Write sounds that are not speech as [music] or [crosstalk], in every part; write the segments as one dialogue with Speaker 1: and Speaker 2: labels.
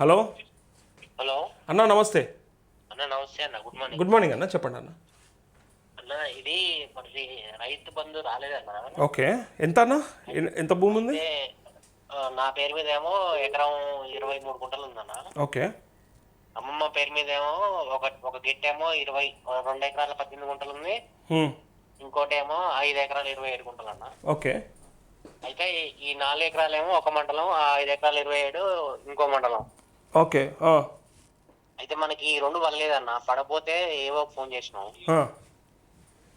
Speaker 1: Hello?
Speaker 2: Hello?
Speaker 1: అన్న నమస్తే.
Speaker 2: అన్న నమస్తే అన్న గుడ్ మార్నింగ్.
Speaker 1: గుడ్ మార్నింగ్ అన్న చెప్పండి అన్న.
Speaker 2: అన్న ఇది మనది రైతు బంధు రాలేదన్న
Speaker 1: ఓకే. ఎంత అన్న? ఎంత భూమి ఉంది?
Speaker 2: నా పేరు మీద ఏమో ఎకరం ఇరవై మూడు గుంటలు ఉందన్న
Speaker 1: ఓకే.
Speaker 2: అమ్మమ్మ పేరు మీద ఏమో ఒక ఒక గిట్ట ఏమో ఇరవై రెండు ఎకరాల పద్దెనిమిది గుంటలు ఉంది. ఇంకోటి ఏమో ఐదు ఎకరాలు ఇరవై ఏడు గుంటలు అన్న.
Speaker 1: ఓకే.
Speaker 2: అయితే ఈ- ఈ నాలుగు ఎకరాలు ఏమో ఒక మండలం ఆ ఐదు ఎకరాలు ఇరవై ఏడు ఇంకో మండలం.
Speaker 1: ఓకే
Speaker 2: అయితే మనకి ఈ రెండు పడలేదన్న పడపోతే ఏవో ఫోన్ చేసినాం.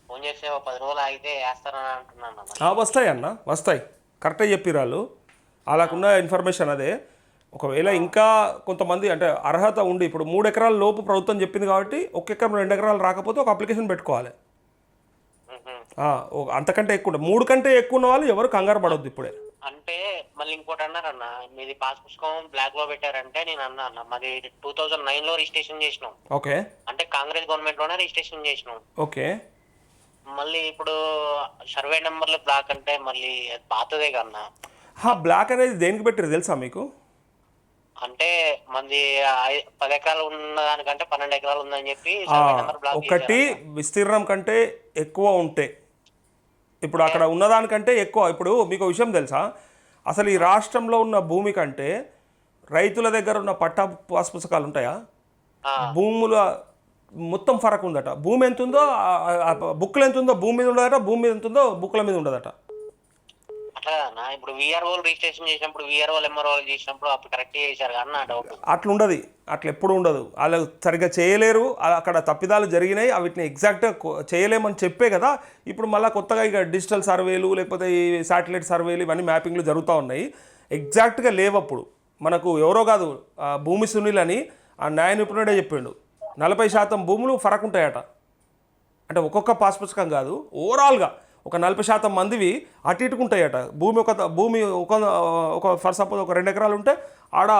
Speaker 2: ఫోన్ చేస్తే పది రోజులు ఆగితే వేస్తారని అంటున్నాను
Speaker 1: వస్తాయి అన్న వస్తాయి. కరెక్టే చెప్పిరాళ్ళు అలాకున్న ఇన్ఫర్మేషన్ అదే. ఒకవేళ ఇంకా కొంతమంది అంటే అర్హత ఉండి ఇప్పుడు మూడు ఎకరాల లోపు ప్రభుత్వం చెప్పింది కాబట్టి ఒక ఎకరం రెండు ఎకరాలు రాకపోతే ఒక అప్లికేషన్ పెట్టుకోవాలి. అంతకంటే ఎక్కువ మూడు కంటే ఎక్కువ ఉన్న వాళ్ళు ఎవరు కంగారు పడవద్దు ఇప్పుడే.
Speaker 2: అంటే మళ్ళీ ఇంకోటి అన్నారన్న మీది పాస్ పుస్తకం బ్లాక్లో పెట్టారంటే నేను అన్నా అన్న మాది టూ థౌజండ్ నైన్లో రిజిస్ట్రేషన్ చేసినాం.
Speaker 1: ఓకే.
Speaker 2: అంటే కాంగ్రెస్ గవర్నమెంట్లోనే రిజిస్ట్రేషన్ చేసినాం.
Speaker 1: ఓకే.
Speaker 2: మళ్ళీ ఇప్పుడు సర్వే నెంబర్లు బ్లాక్ అంటే మళ్ళీ అది పాతదే కన్నా
Speaker 1: హా, బ్లాక్ అనేది దేనికి పెట్టారు తెలుసా మీకు?
Speaker 2: అంటే మంది ఐ- పది ఎకరాలు ఉన్న దానికంటే పన్నెండు ఎకరాలు ఉందని చెప్పి సర్వే నెంబర్ బ్లాక్
Speaker 1: ఒకటి విస్తీర్ణం కంటే ఎక్కువ ఉంటే ఇప్పుడు అక్కడ ఉన్నదానికంటే ఎక్కువ. ఇప్పుడు మీకు విషయం తెలుసా? అసలు ఈ రాష్ట్రంలో ఉన్న భూమి కంటే రైతుల దగ్గర ఉన్న పట్టా పాస్ పుస్తకాలు ఉంటాయా. భూముల మొత్తం ఫరక్ ఉందట. భూమి ఎంత ఉందో బుక్లు ఎంత ఉందో భూమి మీద ఉండదట భూమి మీద ఎంత ఉందో బుక్ల మీద ఉండదట.
Speaker 2: అట్లా ఇప్పుడు విఆర్ఓ రిజిస్ట్రేషన్ చేసినప్పుడు విఆర్ఓ ఎంఆర్ఓ చేసినప్పుడు అప్పుడు కరెక్ట్ చేశారు అన్న డౌట్
Speaker 1: అట్లా ఉండదు అట్లా ఎప్పుడు ఉండదు. వాళ్ళు సరిగ్గా చేయలేరు. అక్కడ తప్పిదాలు జరిగినాయి. వీటిని ఎగ్జాక్ట్గా చేయలేమని చెప్పే కదా. ఇప్పుడు మళ్ళీ కొత్తగా ఇక డిజిటల్ సర్వేలు లేకపోతే ఈ శాటిలైట్ సర్వేలు ఇవన్నీ మ్యాపింగ్లు జరుగుతూ ఉన్నాయి. ఎగ్జాక్ట్గా లేవప్పుడు మనకు ఎవరో కాదు భూమి సునీల్ అని ఆ న్యాయ నిపుణుడే చెప్పిండు. నలభై శాతం భూములు ఫరక్ ఉంటాయట. అంటే ఒక్కొక్క పాస్ పుస్తకం కాదు ఓవరాల్గా ఒక నలభై శాతం మందివి అటు ఇటుకు ఉంటాయట. భూమి ఒక భూమి ఒక ఒక ఫర్ సపోజ్ ఒక రెండు ఎకరాలు ఉంటే ఆడ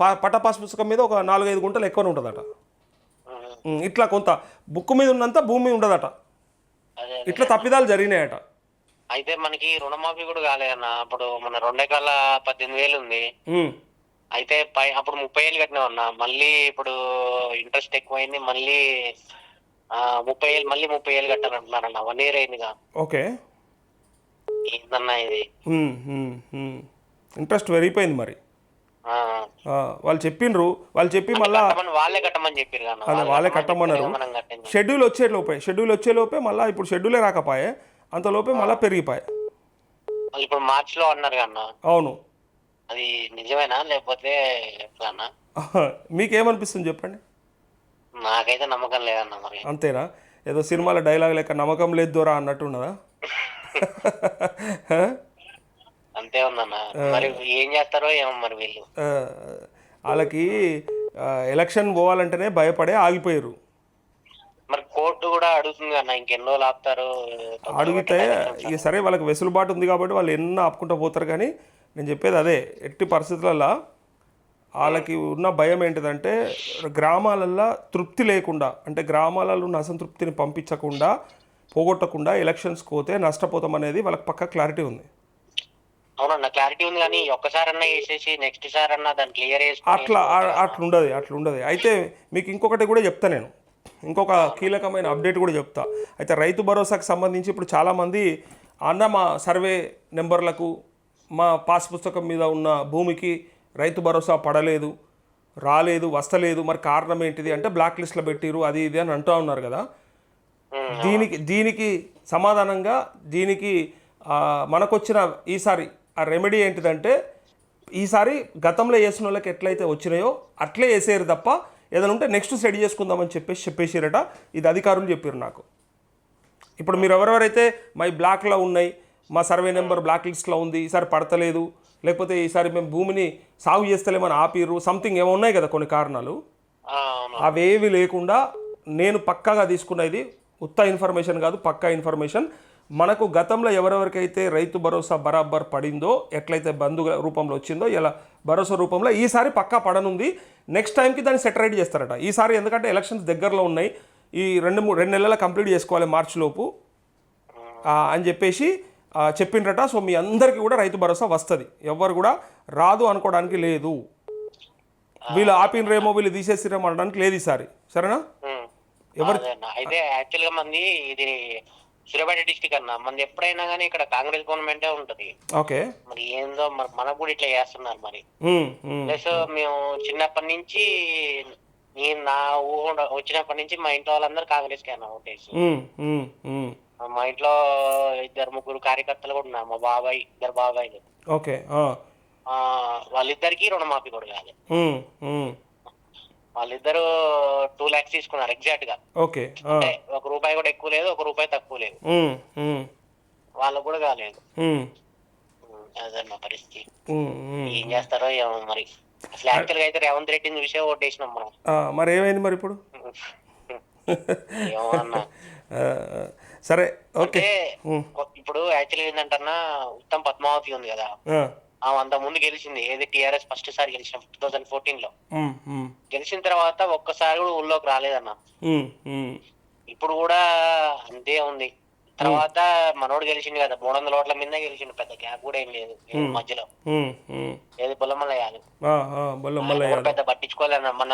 Speaker 1: ప పట్ట పాస్ పుస్తకం మీద ఒక నాలుగైదు గుంటలు ఎక్కువనే ఉంటుందట. ఇట్లా కొంత బుక్ మీద ఉన్నంత భూమి ఉండదట. ఇట్లా తప్పిదాలు జరిగినాయట.
Speaker 2: అయితే మనకి రుణమాఫీ కూడా కాలేదన్న అప్పుడు మన రెండు ఎకరాల పద్దెనిమిది వేలు ఉంది. అయితే పై అప్పుడు ముప్పై ఏళ్ళు కట్టినామన్నా మళ్ళీ ఇప్పుడు ఇంట్రెస్ట్ ఎక్కువైంది. మళ్ళీ ముప్పై ఏళ్ళు మళ్ళీ ముప్పై ఏళ్ళు కట్టాలంటున్నారన్న వన్ ఇయర్ అయిందిగా.
Speaker 1: ఓకే.
Speaker 2: ఏందన్నా ఇది.
Speaker 1: ఇంట్రెస్ట్ పెరిగిపోయింది మరి. వాళ్ళు చెప్పిండ్రు వాళ్ళు చెప్పి మళ్ళా
Speaker 2: వాళ్ళే కట్టమని చెప్పారు
Speaker 1: అదే వాళ్ళే కట్టమన్నారు. షెడ్యూల్ వచ్చే లోపే షెడ్యూల్ వచ్చే లోపే మళ్ళీ ఇప్పుడు షెడ్యూలే రాకపోయే. అంతలోపే మళ్ళీ పెరిగిపోయాయి
Speaker 2: ఇప్పుడు మార్చ్లో అన్నారు కన్నా
Speaker 1: అవును.
Speaker 2: అది నిజమేనా? లేకపోతే
Speaker 1: మీకేమనిపిస్తుంది చెప్పండి?
Speaker 2: నాకైతే నమ్మకం లేదన్న మరి.
Speaker 1: అంతేనా? ఏదో సినిమాల డైలాగ్ లెక్క నమ్మకం లేదు దూరా అన్నట్టు ఉన్నదా? [laughs]
Speaker 2: అంతే ఉందన్న. మరి ఏం చేస్తారో ఏమో మరి వీళ్ళు.
Speaker 1: వాళ్ళకి ఎలక్షన్ పోవాలంటేనే భయపడే ఆగిపోయారు.
Speaker 2: మరి కోర్టు కూడా అడుగుతుంది అన్న ఇంకెన్ని రోజులు ఆపుతారు
Speaker 1: అడిగితే ఇక సరే వాళ్ళకి వెసులుబాటు ఉంది కాబట్టి వాళ్ళు ఎన్నో ఆపుకుంటూ పోతారు కానీ నేను చెప్పేది అదే ఎట్టి పరిస్థితులలో వాళ్ళకి ఉన్న భయం ఏంటిదంటే గ్రామాలల్లో తృప్తి లేకుండా అంటే గ్రామాలలో ఉన్న అసంతృప్తిని పంపించకుండా పోగొట్టకుండా ఎలక్షన్స్కి పోతే నష్టపోతాం అనేది వాళ్ళకి పక్క క్లారిటీ ఉంది.
Speaker 2: అవునన్న క్లారిటీ ఉంది కానీ ఒక్కసారన్నా వేసేసి నెక్స్ట్ సార్ అన్నా దాన్ని క్లియర్ చేసుకుని
Speaker 1: అట్లా ఆ- అట్లా ఉండదు అట్లా ఉండదు అయితే మీకు ఇంకొకటి కూడా చెప్తా నేను. ఇంకొక కీలకమైన అప్డేట్ కూడా చెప్తా. అయితే రైతు భరోసాకు సంబంధించి ఇప్పుడు చాలామంది అన్న మా సర్వే నెంబర్లకు మా పాస్ పుస్తకం మీద ఉన్న భూమికి రైతు భరోసా పడలేదు రాలేదు వస్తలేదు మరి కారణం ఏంటిది అంటే బ్లాక్ లిస్ట్లో పెట్టిరు అది ఇది అని అంటూ ఉన్నారు కదా. దీనికి దీనికి సమాధానంగా దీనికి మనకొచ్చిన ఈసారి ఆ రెమెడీ ఏంటిదంటే ఈసారి గతంలో వేసిన వాళ్ళకి ఎట్లయితే వచ్చినాయో అట్లే వేసేయరు తప్ప ఏదైనా ఉంటే నెక్స్ట్ సెట్ చేసుకుందామని చెప్పేసి చెప్పేసిరట. ఇది అధికారులు చెప్పారు నాకు. ఇప్పుడు మీరు ఎవరెవరైతే మై బ్లాక్లో ఉన్నాయి మా సర్వే నెంబర్ బ్లాక్ లిస్ట్లో ఉంది ఈసారి పడతలేదు లేకపోతే ఈసారి మేము భూమిని సాగు చేస్తలేమని ఆపిర్రు సంథింగ్ ఏమో ఉన్నాయి కదా కొన్ని కారణాలు. అవేవి లేకుండా నేను పక్కాగా తీసుకున్నది ఉత్త ఇన్ఫర్మేషన్ కాదు పక్కా ఇన్ఫర్మేషన్. మనకు గతంలో ఎవరెవరికైతే రైతు భరోసా బరాబర్ పడిందో ఎట్లయితే బంధు రూపంలో వచ్చిందో ఇలా భరోసా రూపంలో ఈసారి పక్కా పడనుంది. నెక్స్ట్ టైంకి దాన్ని సెటరైట్ చేస్తారట. ఈసారి ఎందుకంటే ఎలక్షన్స్ దగ్గరలో ఉన్నాయి. ఈ రెండు మూడు రెండు నెలల కంప్లీట్ చేసుకోవాలి మార్చి లోపు. ఆ, అని చెప్పేసి చెప్పిండ్రట. సో మీ అందరికీ కూడా రైతు భరోసా వస్తుంది. ఎవ్వరు కూడా రాదు అనుకోవడానికి లేదు. వీళ్ళు ఆపినరేమో వీళ్ళు తీసేసిరేమో అనడానికి లేదు ఈసారి. సరేనా. ఎవరు-
Speaker 2: అయితే యాక్చువల్గా మంది ఇది సూర్యాపేట డిస్టిక్ అన్న. మంది ఎప్పుడైనా కానీ ఇక్కడ కాంగ్రెస్ గవర్నమెంటే ఉంటది.
Speaker 1: ఓకే.
Speaker 2: మరి ఏందో మరి మనకు కూడా ఇట్లా చేస్తున్నారు మరి. ప్లస్ మేము చిన్నప్పటి నుంచి నేను నా ఊహ వచ్చినప్పటి నుంచి మా ఇంట్లో వాళ్ళందరూ కాంగ్రెస్కి అన్న ఓటేసి. మా ఇంట్లో ఇద్దరు ముగ్గురు కార్యకర్తలు కూడా ఉన్నారు మా బాబాయ్ ఇద్దరు బాబాయ్లు.
Speaker 1: ఓకే
Speaker 2: వాళ్ళిద్దరికి రుణమాఫీ కూడా
Speaker 1: ఉమ్.
Speaker 2: వాళ్ళిద్దరు టూ లాక్స్ తీసుకున్నారు ఎగ్జాక్ట్గా.
Speaker 1: ఓకే
Speaker 2: ఒక రూపాయి కూడా ఎక్కువ లేదు ఒక రూపాయి తక్కువ లేదు. వాళ్ళకు కూడా కాలేదు.
Speaker 1: ఉమ్,
Speaker 2: ఉమ్, అదే మా పరిస్థితి. ఏం చేస్తారో ఏమో మరి. అసలు యాక్చువల్గా అయితే రేవంత్ రెడ్డిని చూసే ఓటేసినాం మనం.
Speaker 1: మరి ఏమైంది మరి ఇప్పుడు? [laughs]
Speaker 2: ఏమో అన్న.
Speaker 1: ఆ, సరే ఓకే.
Speaker 2: ఇప్పుడు యాక్చువల్ ఏంటంటన్నా ఉత్తమ్ పద్మావతి ఉంది కదా. ఆమె అంత ముందు గెలిచింది. ఏది టిఆర్ఎస్ ఫస్ట్ సారి గెలిచిన టూ థౌసండ్
Speaker 1: ఫోర్టీన్లో
Speaker 2: గెలిచిన తర్వాత ఒక్కసారి కూడా ఊళ్ళోకి రాలేదన్న. ఇప్పుడు కూడా అంతే ఉంది. తర్వాత మనోడు గెలిచిండు కదా. మూడు వందల ఓట్ల మీద గెలిచిండు. పెద్ద గ్యాప్ కూడా ఏం లేదు. మధ్యలో. ఏది బొల్లమల్ల యాదు
Speaker 1: ఆ, ఆ, బొల్ల మల్ల
Speaker 2: ఎవరు పెద్ద పట్టించుకోలేన్న మన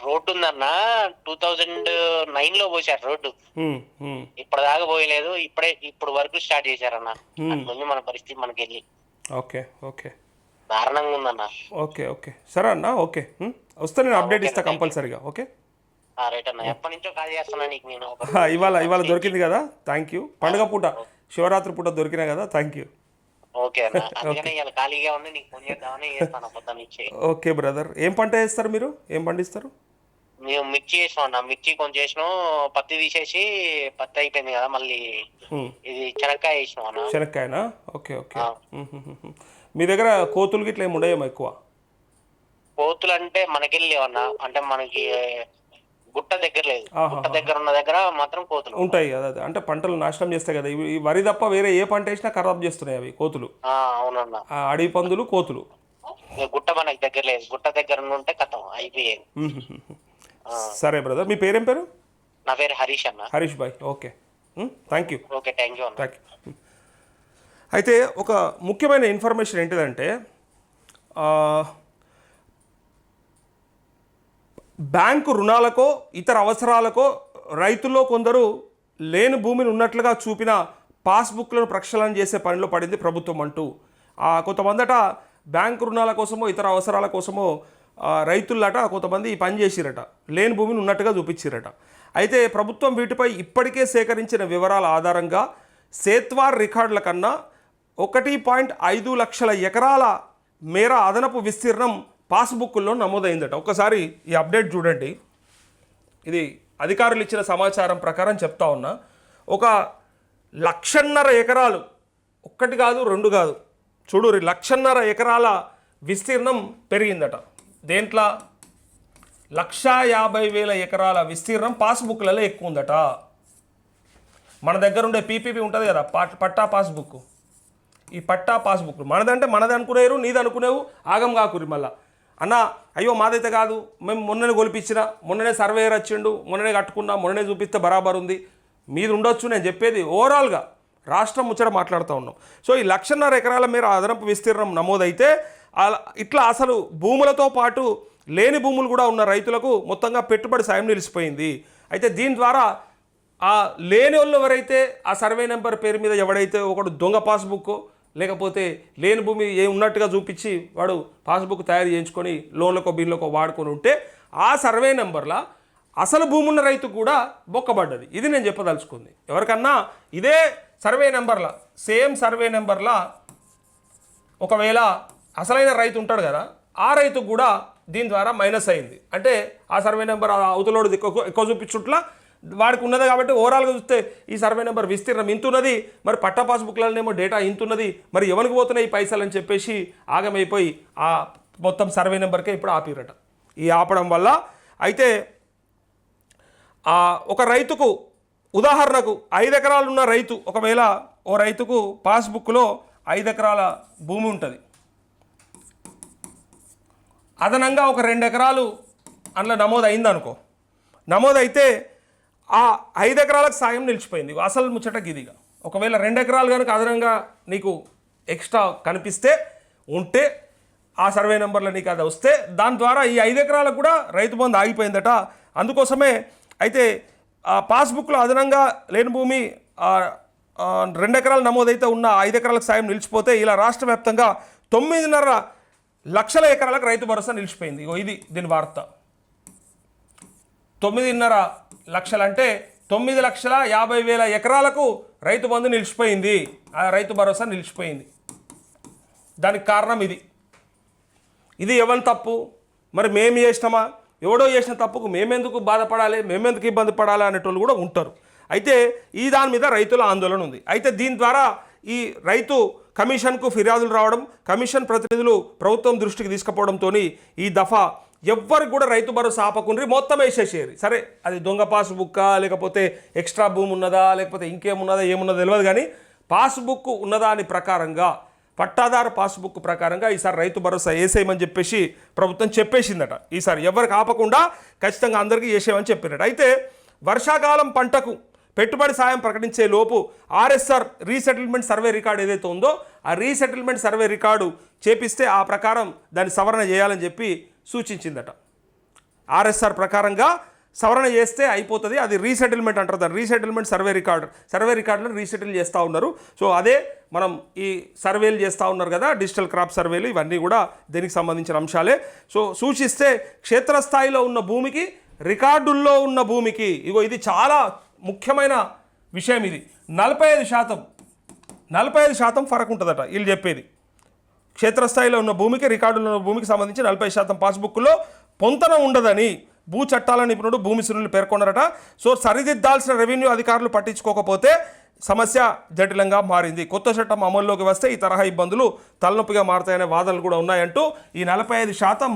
Speaker 2: రోడ్డు ఉందన్న టూ థౌజండ్ నైన్లో పోసారు రోడ్డు
Speaker 1: ఉమ్.
Speaker 2: ఇప్పటిదాకా పోయలేదు. ఇప్పుడే ఇప్పుడు వరకు స్టార్ట్ చేశారన్న. అట్లుంది మన పరిస్థితి మనకి వెళ్ళి
Speaker 1: ఓకే ఓకే.
Speaker 2: దారుణంగా ఉందన్న.
Speaker 1: Okay okay. సరే అన్న ఓకే. వస్తే నేను అప్డేట్ ఇస్తా కంపల్సరీగా ఓకే?
Speaker 2: ఆ, రైట్ అన్న. ఎప్పటి నుంచో కాల్ చేస్తున్నా నీకు నేను. [laughs]
Speaker 1: ఇవాళ ఇవాళ దొరికింది కదా థ్యాంక్ యూ పండుగ పూట శివరాత్రి పూట దొరికినా కదా థ్యాంక్ యూ [laughs]
Speaker 2: ఓకే
Speaker 1: బ్రదర్. ఏం పంట వేస్తారు మీరు? ఏం పండిస్తారు?
Speaker 2: మేము మిర్చి చేసినాం అన్న. మిర్చి కొంచెం చేసినాం పత్తి తీసేసి పత్తి అయిపోయింది కదా మళ్ళీ ఇది చెనక్కాయ వేసినాం అన్న.
Speaker 1: శనక్కాయనా ఓకే ఓకే. మీ దగ్గర కోతులు గిట్ల ఏమి ఉండయేమో ఎక్కువ?
Speaker 2: కోతులు అంటే మనకెళ్ళి అన్న అంటే మనకి గుట్ట దగ్గర లేదు. గుట్ట దగ్గర ఉన్న దగ్గర మాత్రం కోతులు
Speaker 1: ఉంటాయి. కదా అదే. అంటే పంటలు నాశనం చేస్తాయి కదా. ఈ వరి తప్ప వేరే ఏ పంట వేసినా ఖరాబ్ చేస్తున్నాయి అవి కోతులు.
Speaker 2: అవునన్న.
Speaker 1: అడవి పందులు కోతులు.
Speaker 2: గుట్ట మనకి దగ్గర లేదు. గుట్ట దగ్గర ఉంటే కథం. అయిపోయేది.
Speaker 1: సరే బ్రదర్ మీ పేరేం పేరు?
Speaker 2: నా పేరు హరీష్ అన్న.
Speaker 1: Harish bhai okay. Thank you.
Speaker 2: Okay thank you
Speaker 1: thank you. అయితే ఒక ముఖ్యమైన ఇన్ఫర్మేషన్ ఏంటిదంటే బ్యాంకు రుణాలకో ఇతర అవసరాలకో రైతుల్లో కొందరు లేని భూమిని ఉన్నట్లుగా చూపిన పాస్బుక్లను ప్రక్షాళన చేసే పనిలో పడింది ప్రభుత్వం అంటూ. కొంతమందట బ్యాంకు రుణాల కోసమో ఇతర అవసరాల కోసమో రైతులట కొంతమంది పని చేసిరట. లేని భూమిని ఉన్నట్టుగా చూపించిరట. అయితే ప్రభుత్వం వీటిపై ఇప్పటికే సేకరించిన వివరాల ఆధారంగా సేత్వార్ రికార్డుల కన్నా ఒకటి పాయింట్ ఐదు లక్షల ఎకరాల మేర అదనపు విస్తీర్ణం పాస్బుక్లో నమోదైందట. ఒకసారి ఈ అప్డేట్ చూడండి. ఇది అధికారులు ఇచ్చిన సమాచారం ప్రకారం చెప్తా ఉన్నా. ఒక లక్షన్నర ఎకరాలు ఒక్కటి కాదు రెండు కాదు. చూడు లక్షన్నర ఎకరాల విస్తీర్ణం పెరిగిందట. దేంట్లో? లక్షా యాభై వేల ఎకరాల విస్తీర్ణం పాస్బుక్లలో ఎక్కువ ఉందట మన దగ్గర ఉండే పీపీపీ ఉంటుంది కదా పట్టా పాస్బుక్ ఈ పట్టా పాస్బుక్ మనదంటే మనది అనుకునేరు నీది అనుకునేవు ఆగం కాకురి మళ్ళీ. అన్న అయ్యో మాదైతే కాదు. మేము మొన్ననే గొలిపించిన మొన్ననే సర్వేయర్ వచ్చిండు మొన్ననే కట్టుకున్నా మొన్ననే చూపిస్తే బరాబర్ ఉంది. మీరు ఉండొచ్చు నేను చెప్పేది ఓవరాల్గా రాష్ట్రం ముచ్చట మాట్లాడుతూ ఉన్నాం. సో ఈ లక్షన్నర ఎకరాల మీరు అదనపు విస్తీర్ణం నమోదైతే ఇట్లా అసలు భూములతో పాటు లేని భూములు కూడా ఉన్న రైతులకు మొత్తంగా పెట్టుబడి సాయం నిలిచిపోయింది. అయితే దీని ద్వారా ఆ లేని వాళ్ళు ఎవరైతే ఆ సర్వే నెంబర్ పేరు మీద ఎవడైతే ఒకడు దొంగ పాస్బుక్ లేకపోతే లేని భూమి ఏ ఉన్నట్టుగా చూపించి వాడు పాస్బుక్ తయారు చేయించుకొని లోన్లకో బిల్లుకో వాడుకొని ఉంటే ఆ సర్వే నెంబర్లా అసలు భూమి ఉన్న రైతు కూడా బొక్కబడ్డది. ఇది నేను చెప్పదలుచుకుంది. ఎవరికన్నా ఇదే సర్వే నెంబర్లా సేమ్ సర్వే నెంబర్లా ఒకవేళ అసలైన రైతు ఉంటాడు కదా ఆ రైతు కూడా దీని ద్వారా మైనస్ అయింది. అంటే ఆ సర్వే నెంబర్ ఆ అవతలోడు ఎక్కువ ఎక్కువ చూపించుట్లా వాడికి ఉన్నది కాబట్టి ఓవరాల్గా చూస్తే ఈ సర్వే నెంబర్ విస్తీర్ణం ఇంతున్నది. మరి పట్టా పాస్బుక్లలోనేమో డేటా ఇంతున్నది. మరి ఎవరికి పోతున్నాయి ఈ పైసలు అని చెప్పేసి ఆగమైపోయి ఆ మొత్తం సర్వే నెంబర్కే ఇప్పుడు ఆపిరట. ఈ ఆపడం వల్ల అయితే ఒక రైతుకు ఉదాహరణకు ఐదు ఎకరాలు ఉన్న రైతు ఒకవేళ ఓ రైతుకు పాస్బుక్లో ఐదు ఎకరాల భూమి ఉంటుంది. అదనంగా ఒక రెండు ఎకరాలు అందులో నమోదు అయిందనుకో నమోదైతే ఆ ఐదు ఎకరాలకు సాయం నిలిచిపోయింది. అసలు ముచ్చట గిదిగా ఒకవేళ రెండు ఎకరాలు కనుక అదనంగా నీకు ఎక్స్ట్రా కనిపిస్తే ఉంటే ఆ సర్వే నెంబర్లో నీకు అది వస్తే దాని ద్వారా ఈ ఐదు ఎకరాలకు కూడా రైతు బంధు ఆగిపోయిందట. అందుకోసమే అయితే ఆ పాస్బుక్లో అదనంగా లేని భూమి రెండు ఎకరాలు నమోదైతే ఉన్న ఐదు ఎకరాలకు సాయం నిలిచిపోతే ఇలా రాష్ట్ర వ్యాప్తంగా తొమ్మిదిన్నర లక్షల ఎకరాలకు రైతు భరోసా నిలిచిపోయింది. ఇది దీని వార్త. తొమ్మిదిన్నర లక్షలంటే తొమ్మిది లక్షల యాభై వేల ఎకరాలకు రైతు బంధు నిలిచిపోయింది. ఆ రైతు భరోసా నిలిచిపోయింది. దానికి కారణం ఇది. ఇది ఎవరి తప్పు? మరి మేము చేసినామా? ఎవడో చేసిన తప్పుకు మేమెందుకు బాధపడాలి? మేమెందుకు ఇబ్బంది పడాలి అనేటోళ్ళు కూడా ఉంటారు. అయితే ఈ దాని మీద రైతుల ఆందోళన ఉంది. అయితే దీని ద్వారా ఈ రైతు కమిషన్కు ఫిర్యాదులు రావడం కమిషన్ ప్రతినిధులు ప్రభుత్వం దృష్టికి తీసుకుపోవడంతో ఈ దఫా ఎవ్వరికి కూడా రైతు భరోసా ఆపకుండ్రి మొత్తం వేసేసేది సరే అది దొంగ పాస్ బుక్కా లేకపోతే ఎక్స్ట్రా భూమి ఉన్నదా లేకపోతే ఇంకేమున్నదా ఏమున్నదో తెలియదు కానీ పాస్బుక్ ఉన్నదా అని ప్రకారంగా పట్టాదారు పాస్బుక్ ప్రకారంగా ఈసారి రైతు భరోసా వేసేయమని చెప్పేసి ప్రభుత్వం చెప్పేసిందట. ఈసారి ఎవరికి ఆపకుండా ఖచ్చితంగా అందరికీ వేసేయమని చెప్పినట్టు అయితే వర్షాకాలం పంటకు పెట్టుబడి సాయం ప్రకటించే లోపు ఆర్ఎస్ఆర్ రీసెటిల్మెంట్ సర్వే రికార్డు ఏదైతే ఉందో ఆ రీసెటిల్మెంట్ సర్వే రికార్డు చేపిస్తే ఆ ప్రకారం దాన్ని సవరణ చేయాలని చెప్పి సూచించిందట. ఆర్ఎస్ఆర్ ప్రకారంగా సవరణ చేస్తే అయిపోతుంది అది రీసెటిల్మెంట్ అంటారు దాన్ని. రీసెటిల్మెంట్ సర్వే రికార్డు సర్వే రికార్డులను రీసెటిల్ చేస్తూ ఉన్నారు. సో అదే మనం ఈ సర్వేలు చేస్తూ ఉన్నారు కదా డిజిటల్ క్రాప్ సర్వేలు ఇవన్నీ కూడా దీనికి సంబంధించిన అంశాలే. సో సూచిస్తే క్షేత్రస్థాయిలో ఉన్న భూమికి రికార్డుల్లో ఉన్న భూమికి ఇగో ఇది చాలా ముఖ్యమైన విషయం ఇది. నలభై ఐదు శాతం నలభై ఐదు శాతం ఫరక్ ఉంటుందట వీళ్ళు చెప్పేది. క్షేత్రస్థాయిలో ఉన్న భూమికి రికార్డులో ఉన్న భూమికి సంబంధించి నలభై శాతం పాస్బుక్లో పొంతన ఉండదని భూ చట్టాల నిపుణుడు భూమి సునులు పేర్కొన్నారట. సో సరిదిద్దాల్సిన రెవెన్యూ అధికారులు పట్టించుకోకపోతే సమస్య జటిలంగా మారింది. కొత్త చట్టం అమల్లోకి వస్తే ఈ తరహా ఇబ్బందులు తలనొప్పిగా మారతాయనే వాదనలు కూడా ఉన్నాయంటూ ఈ నలభై ఐదు శాతం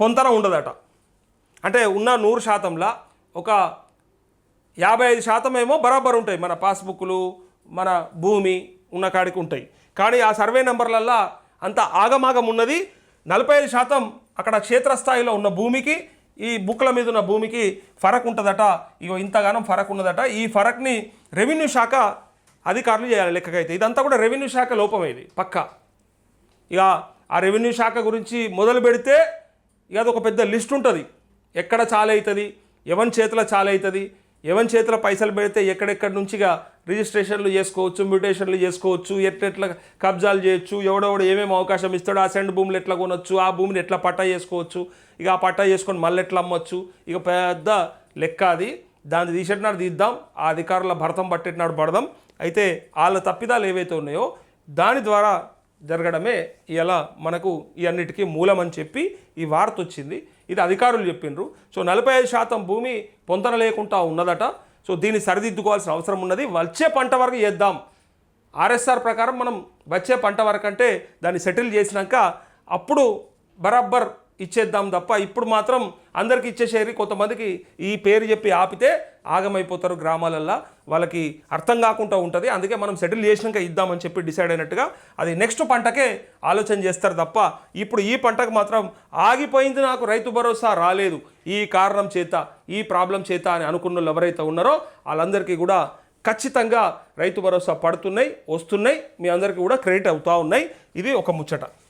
Speaker 1: పొంతన ఉండదట. అంటే ఉన్న నూరు శాతంలో ఒక యాభై ఐదు శాతం ఏమో బరాబర్ ఉంటాయి. మన పాస్బుక్లు మన భూమి ఉన్న కాడికి ఉంటాయి. కానీ ఆ సర్వే నెంబర్లల్లో అంత ఆగమాగం ఉన్నది. నలభై ఐదు శాతం అక్కడ క్షేత్రస్థాయిలో ఉన్న భూమికి ఈ బుక్ల మీద ఉన్న భూమికి ఫరక్ ఉంటుందట. ఇగో ఇంతగానం ఫరక్ ఉన్నదట. ఈ ఫరక్ని రెవెన్యూ శాఖ అధికారులు చేయాలి లెక్కకైతే. ఇదంతా కూడా రెవెన్యూ శాఖ లోపం ఇది పక్క. ఇక ఆ రెవెన్యూ శాఖ గురించి మొదలు పెడితే ఇక అది ఒక పెద్ద లిస్ట్ ఉంటుంది. ఎక్కడ చాలవుతుంది ఎవరి చేతిలో చాలవుతుంది ఎవరి చేతిలో పైసలు పెడితే ఎక్కడెక్కడి నుంచి ఇక రిజిస్ట్రేషన్లు చేసుకోవచ్చు మ్యూటేషన్లు చేసుకోవచ్చు ఎట్లెట్లా కబ్జాలు చేయొచ్చు ఎవడెవడు ఏమేమి అవకాశం ఇస్తాడో ఆ సెండ్ భూములు ఎట్లా కొనొచ్చు ఆ భూమిని ఎట్లా పట్టా చేసుకోవచ్చు ఇక ఆ పట్టా చేసుకొని మళ్ళీ ఎట్లా అమ్మొచ్చు ఇక పెద్ద లెక్క అది. దాన్ని తీసేటినాడు తీద్దాం ఆ అధికారుల భరతం పట్టేటినాడు పడదాం. అయితే వాళ్ళ తప్పిదాలు ఏవైతే ఉన్నాయో దాని ద్వారా జరగడమే ఇలా మనకు ఈ అన్నిటికీ మూలం అని చెప్పి ఈ వార్త వచ్చింది. ఇది అధికారులు చెప్పిండ్రు. సో నలభై ఐదు శాతం భూమి పొంతన లేకుండా ఉన్నదట. సో దీన్ని సరిదిద్దుకోవాల్సిన అవసరం ఉన్నది. వచ్చే పంట వరకు చేద్దాం. ఆర్ఎస్ఆర్ ప్రకారం మనం వచ్చే పంట వరకు అంటే దాన్ని సెటిల్ చేసినాక అప్పుడు బరాబర్ ఇచ్చేద్దాం తప్ప ఇప్పుడు మాత్రం అందరికి ఇచ్చేసేరి కొంతమందికి ఈ పేరు చెప్పి ఆపితే ఆగమైపోతారు గ్రామాలల్లో. వాళ్ళకి అర్థం కాకుండా ఉంటుంది. అందుకే మనం సెటిల్ చేసినాక ఇద్దామని చెప్పి డిసైడ్ అయినట్టుగా అది నెక్స్ట్ పంటకే ఆలోచన చేస్తారు తప్ప ఇప్పుడు ఈ పంటకు మాత్రం ఆగిపోయింది నాకు రైతు భరోసా రాలేదు. ఈ కారణం చేత ఈ ప్రాబ్లం చేత అని అనుకున్న వాళ్ళు ఎవరైతే ఉన్నారో వాళ్ళందరికీ కూడా ఖచ్చితంగా రైతు భరోసా పడుతున్నాయి వస్తున్నాయి. మీ అందరికీ కూడా క్రెడిట్ అవుతూ ఉన్నాయి. ఇది ఒక ముచ్చట.